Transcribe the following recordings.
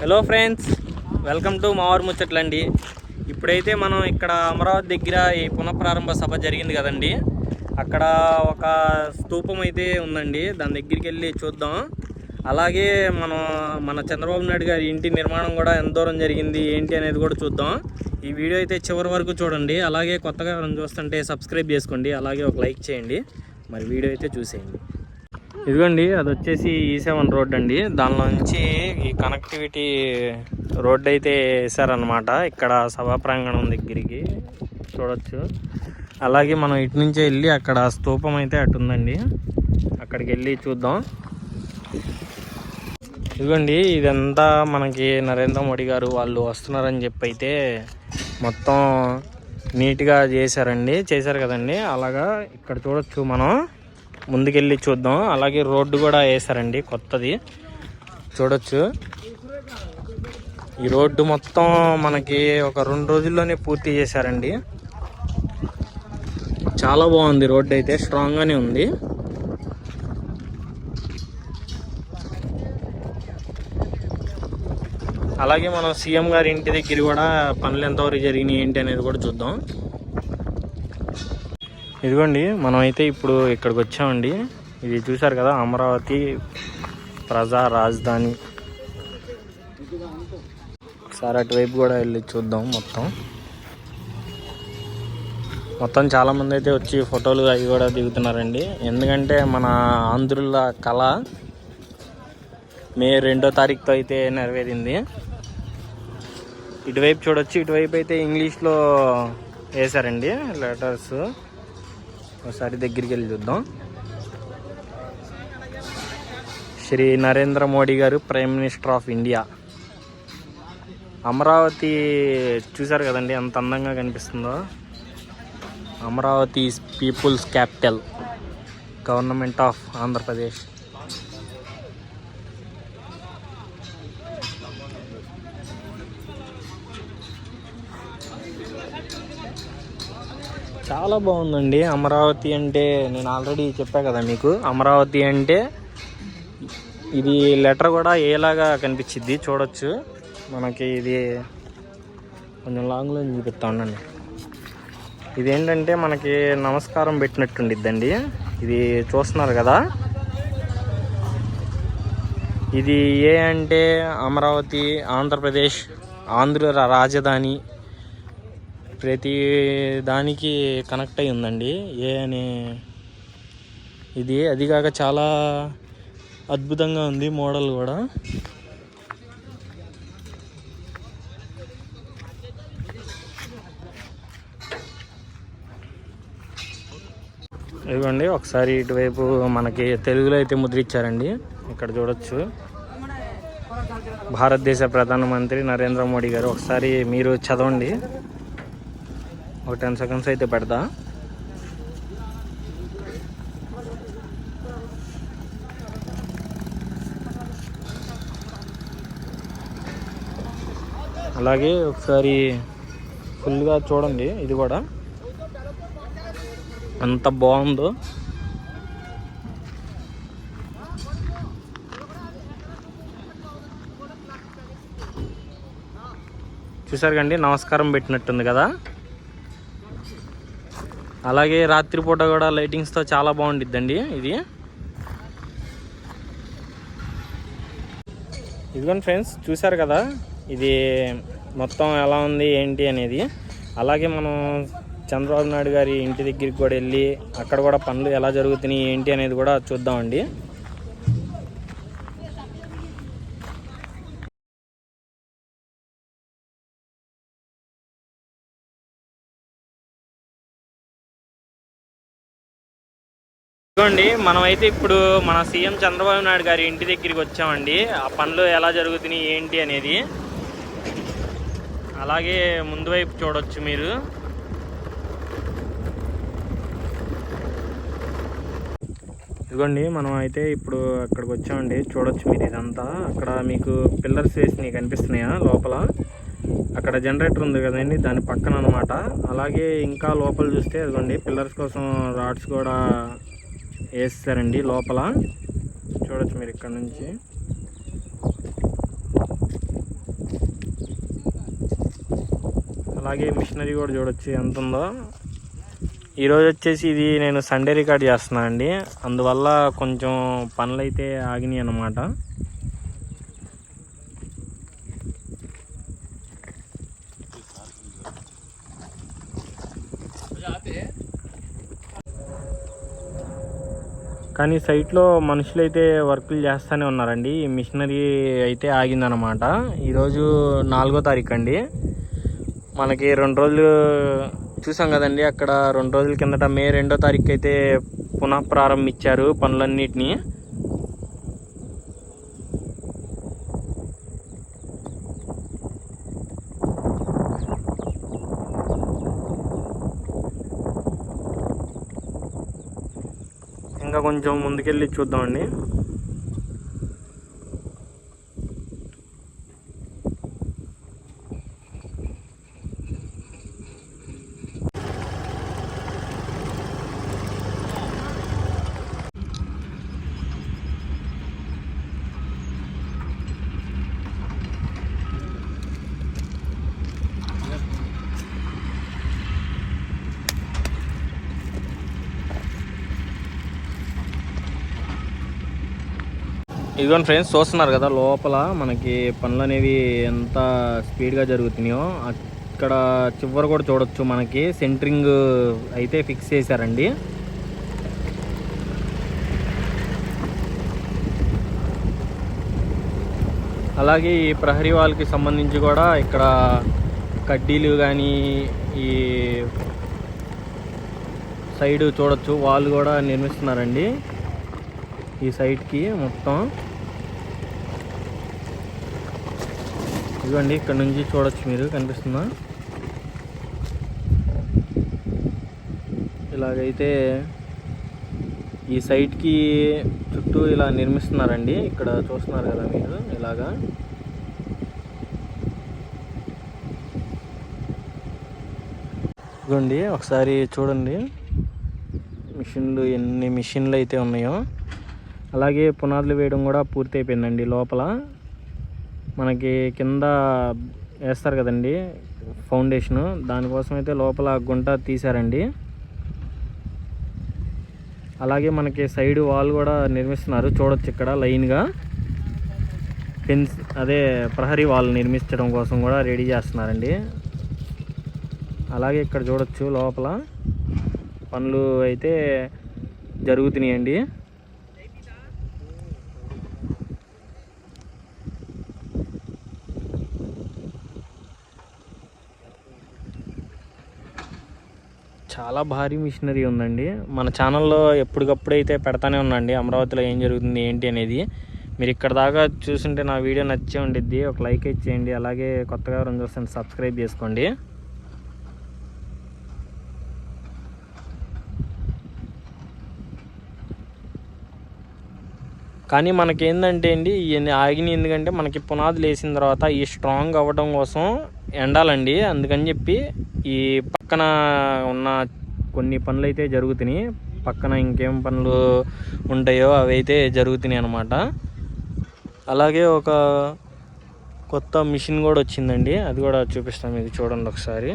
Hello friends welcome to మావారు ముచ్చట్లండి ఇప్పుడైతే మనం ఇక్కడ అమరావతి దగ్గర ఈ పునఃప్రారంభ సభ జరిగింది కదండి. అక్కడ ఒక స్తూపం అయితే ఉందండి. దాని దగ్గరికి వెళ్ళి చూద్దాం. అలాగే మనం మన చంద్రబాబు నాయుడు గారి ఇంటి నిర్మాణం కూడా ఎంత దూరం జరిగింది ఏంటి అనేది కూడా చూద్దాం. ఈ వీడియో అయితే చివరి వరకు చూడండి. అలాగే కొత్తగా మనం చూస్తుంటే సబ్స్క్రైబ్ చేసుకోండి. అలాగే ఒక లైక్ చేయండి. మరి వీడియో అయితే చూసేయండి. ఇదిగోండి అది వచ్చేసి e ఈ సెవెన్ రోడ్ అండి. దానిలో నుంచి ఈ కనెక్టివిటీ రోడ్ అయితే వేసారనమాట ఇక్కడ సభా ప్రాంగణం దగ్గరికి చూడొచ్చు. అలాగే మనం ఇటు నుంచే వెళ్ళి అక్కడ స్తూపం అయితే అటు ఉందండి. అక్కడికి వెళ్ళి చూద్దాం. ఇదిగోండి ఇదంతా మనకి నరేంద్ర మోడీ గారు వాళ్ళు వస్తున్నారని చెప్పి అయితే మొత్తం నీట్గా చేశారండి. చేశారు కదండి. అలాగా ఇక్కడ చూడొచ్చు మనం. ముందుకెళ్ళి చూద్దాం. అలాగే రోడ్డు కూడా వేసారండి కొత్తది. చూడొచ్చు. ఈ రోడ్డు మొత్తం మనకి ఒక రెండు రోజుల్లోనే పూర్తి చేశారండి. చాలా బాగుంది రోడ్డు అయితే స్ట్రాంగ్గానే ఉంది. అలాగే మనం సీఎం గారి ఇంటి దగ్గర కూడా పనులు ఎంతవరకు జరిగినాయి ఏంటి అనేది కూడా చూద్దాం. ఇదిగోండి మనం అయితే ఇప్పుడు ఇక్కడికి వచ్చామండి ఇది చూసారు కదా అమరావతి ప్రజా రాజధాని. ఒకసారి అటువైపు కూడా వెళ్ళి చూద్దాం మొత్తం. మొత్తం చాలామంది అయితే వచ్చి ఫోటోలు అవి కూడా దిగుతున్నారండి. ఎందుకంటే మన ఆంధ్రుల కళ మే రెండో తారీఖుతో అయితే నెరవేరింది. ఇటువైపు చూడొచ్చు ఇటువైపు అయితే ఇంగ్లీష్లో వేశారండి లెటర్స్. ఒకసారి దగ్గరికి వెళ్ళి చూద్దాం. Shri Narendra Modi garu prime minister of India. Amaravati చూసారు కదండి ఎంత అందంగా కనిపిస్తుందో? Amaravati people's capital government of Andhra Pradesh. చాలా బాగుందండి. అమరావతి అంటే నేను ఆల్రెడీ చెప్పా కదా మీకు. అమరావతి అంటే ఇది లెటర్ కూడా ఏలాగా కనిపించింది చూడొచ్చు. మనకి ఇది కొంచెం లాంగ్లో చూపిస్తా ఉండండి. ఇదేంటంటే మనకి నమస్కారం పెట్టినట్టుండిద్దండి. ఇది చూస్తున్నారు కదా? ఇది ఏ అంటే అమరావతి ఆంధ్రప్రదేశ్ ఆంధ్ర రాజధాని ప్రతి దానికి కనెక్ట్ అయి ఉందండి. ఏ అనే ఇది అది కాక చాలా అద్భుతంగా ఉంది మోడల్ కూడా. ఇదిగోండి ఒకసారి ఇటువైపు మనకి తెలుగులో అయితే ముద్రించారండి ఇక్కడ చూడొచ్చు. భారతదేశ ప్రధానమంత్రి నరేంద్ర మోడీ గారు ఒకసారి మీరు చదవండి. ఒక టెన్ సెకండ్స్ అయితే పెడతా. అలాగే ఒకసారి ఫుల్గా చూడండి ఇది కూడా. ఎంత బాగుందో. చూసారు కండి నమస్కారం పెట్టినట్టుంది కదా. అలాగే రాత్రిపూట కూడా లైటింగ్స్తో చాలా బాగుండిద్దండి ఇది. ఇదిగోండి ఫ్రెండ్స్ చూసారు కదా? ఇది మొత్తం ఎలా ఉంది ఏంటి అనేది. అలాగే మనం చంద్రబాబు నాయుడు గారి ఇంటి దగ్గరికి కూడా వెళ్ళి అక్కడ కూడా పనులు ఎలా జరుగుతున్నాయి ఏంటి అనేది కూడా చూద్దామండి. ఇదిగోండి మనమైతే ఇప్పుడు మన సీఎం చంద్రబాబు నాయుడు గారి ఇంటి దగ్గరికి వచ్చామండి. ఆ పనులు ఎలా జరుగుతున్నాయి ఏంటి అనేది. అలాగే ముందు వైపు చూడొచ్చు మీరు. ఇదిగోండి మనం అయితే ఇప్పుడు అక్కడికి వచ్చామండి. చూడొచ్చు మీరు ఇదంతా. అక్కడ మీకు పిల్లర్స్ వేసినవి కనిపిస్తున్నాయా లోపల? అక్కడ జనరేటర్ ఉంది కదండి దాని పక్కన అనమాట అలాగే ఇంకా లోపల చూస్తే అదిగోండి పిల్లర్స్ కోసం రాడ్స్ కూడా వేస్తారండి లోపల. చూడొచ్చు మీరు ఇక్కడ నుంచి. అలాగే మిషనరీ కూడా చూడొచ్చు ఎంత ఉందో. ఈరోజు వచ్చేసి ఇది నేను సండే రికార్డ్ చేస్తున్నాను అండి అందువల్ల కొంచెం పనులు అయితే ఆగినాయి అన్నమాట. కానీ సైట్లో మనుషులు అయితే వర్కులు చేస్తూనే ఉన్నారండి. ఈ మిషనరీ అయితే ఆగిందనమాట ఈరోజు నాలుగో తారీఖు అండి మనకి రెండు రోజులు చూసాం కదండి అక్కడ రెండు రోజుల కిందట మే రెండో తారీఖు అయితే పునః ప్రారంభించారు పనులన్నిటినీ. ఇంకా కొంచెం ముందుకెళ్ళి చూద్దామండి. ఇదిగోండి ఫ్రెండ్స్ చూస్తున్నారు కదా లోపల మనకి పనులు అనేవి ఎంత స్పీడ్గా జరుగుతున్నాయో అక్కడ చివరి కూడా చూడొచ్చు మనకి. సెంటరింగ్ అయితే ఫిక్స్ చేశారండి. అలాగే ఈ ప్రహరీ వాళ్ళకి సంబంధించి కూడా ఇక్కడ కడ్డీలు కానీ ఈ సైడ్ చూడొచ్చు వాళ్ళు కూడా నిర్మిస్తున్నారండి. ఈ సైట్కి మొత్తం. ఇదిగోండి ఇక్కడ నుంచి చూడొచ్చు మీరు కనిపిస్తుందా? ఇలాగైతే ఈ సైట్కి చుట్టూ ఇలా నిర్మిస్తున్నారండి ఇక్కడ చూస్తున్నారు కదా మీరు ఇలాగా. ఇదిగోండి ఒకసారి చూడండి మిషన్లు ఎన్ని మిషన్లు అయితే ఉన్నాయో. అలాగే పునాదులు వేయడం కూడా పూర్తి అయిపోయిందండి లోపల. మనకి కింద వేస్తారు కదండి ఫౌండేషను. దానికోసం అయితే లోపల గుంట తీశారండి. అలాగే మనకి సైడ్ వాల్ కూడా నిర్మిస్తున్నారు. చూడొచ్చు ఇక్కడ లైన్గా. ఫెన్స్ అదే ప్రహరీ వాల్ నిర్మించడం కోసం కూడా రెడీ చేస్తున్నారండి. అలాగే ఇక్కడ చూడొచ్చు లోపల. పనులు అయితే జరుగుతున్నాయండి. చాలా భారీ మిషనరీ ఉందండి. మన ఛానల్లో ఎప్పటికప్పుడు అయితే పెడతానే ఉండండి అమరావతిలో ఏం జరుగుతుంది ఏంటి అనేది. మీరు ఇక్కడ దాకా చూసుంటే నా వీడియో నచ్చే ఉండిద్ది. ఒక లైక్ ఇచ్చేయండి. అలాగే కొత్తగా రెండు చూస్తే సబ్స్క్రైబ్ చేసుకోండి. కానీ మనకి ఏంటంటే అండి ఇవన్నీ ఆగినాయి ఎందుకంటే మనకి పునాదులు వేసిన తర్వాత ఈ స్ట్రాంగ్ అవ్వడం కోసం ఎండాలండి. అందుకని చెప్పి ఈ పక్కన ఉన్న కొన్ని పనులు అయితే జరుగుతున్నాయి. పక్కన ఇంకేం పనులు ఉంటాయో అవి అయితే జరుగుతున్నాయి అనమాట అలాగే ఒక కొత్త మిషన్ కూడా వచ్చిందండి. అది కూడా చూపిస్తాం. ఇది చూడండి ఒకసారి.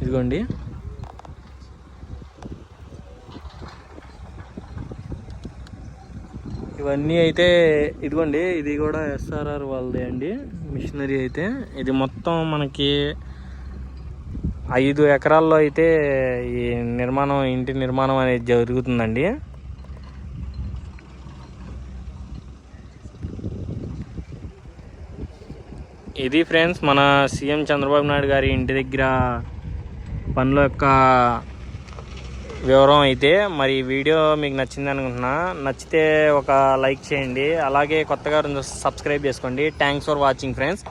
ఇదిగోండి. ఇవన్నీ అయితే ఇదిగోండి. ఇది కూడా ఎస్ఆర్ఆర్ వాళ్ళదే అండి. మిషనరీ అయితే. ఇది మొత్తం మనకి ఐదు ఎకరాల్లో అయితే ఈ నిర్మాణం ఇంటి నిర్మాణం అనేది జరుగుతుందండి. ఇది ఫ్రెండ్స్ మన సీఎం చంద్రబాబు నాయుడు గారి ఇంటి దగ్గర పనుల యొక్క వివరం అయితే. మరి వీడియో మీకు నచ్చింది అనుకుంటున్నా. నచ్చితే ఒక లైక్ చేయండి. అలాగే కొత్తగా సబ్స్క్రైబ్ చేసుకోండి. Thanks for watching friends